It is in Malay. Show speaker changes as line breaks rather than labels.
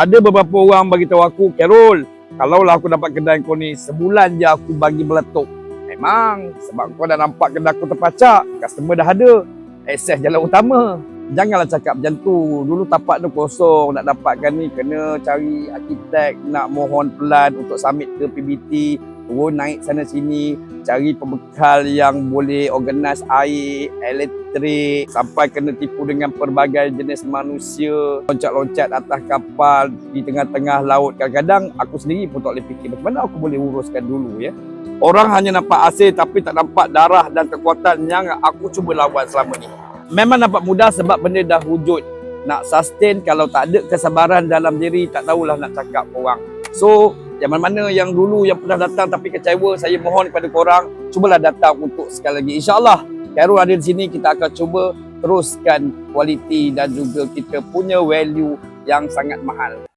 Ada beberapa orang bagi tahu aku, Carol, kalau lah aku dapat kedai kau ni, sebulan je aku bagi meletup. Memang, sebab kau dah nampak kedai aku terpacak, customer dah ada, akses jalan utama. Janganlah cakap macam tu. Dulu tapak tu kosong, nak dapatkan ni kena cari arkitek, nak mohon pelan untuk submit ke PBT, turun naik sana sini, cari pembekal yang boleh organize air, elektrik, sampai kena tipu dengan pelbagai jenis manusia, loncat-loncat atas kapal di tengah-tengah laut. Kadang-kadang aku sendiri pun tak boleh fikir macam mana aku boleh uruskan dulu ya. Orang hanya nampak hasil tapi tak nampak darah dan kekuatan yang aku cuba lawan selama ni. Memang nampak mudah sebab benda dah wujud. Nak sustain kalau tak ada kesabaran dalam diri tak tahulah nak cakap orang. So, yang mana-mana yang dulu yang pernah datang tapi kecewa, saya mohon kepada korang, cubalah datang untuk sekali lagi. InsyaAllah, Khairul ada di sini, kita akan cuba teruskan kualiti dan juga kita punya value yang sangat mahal.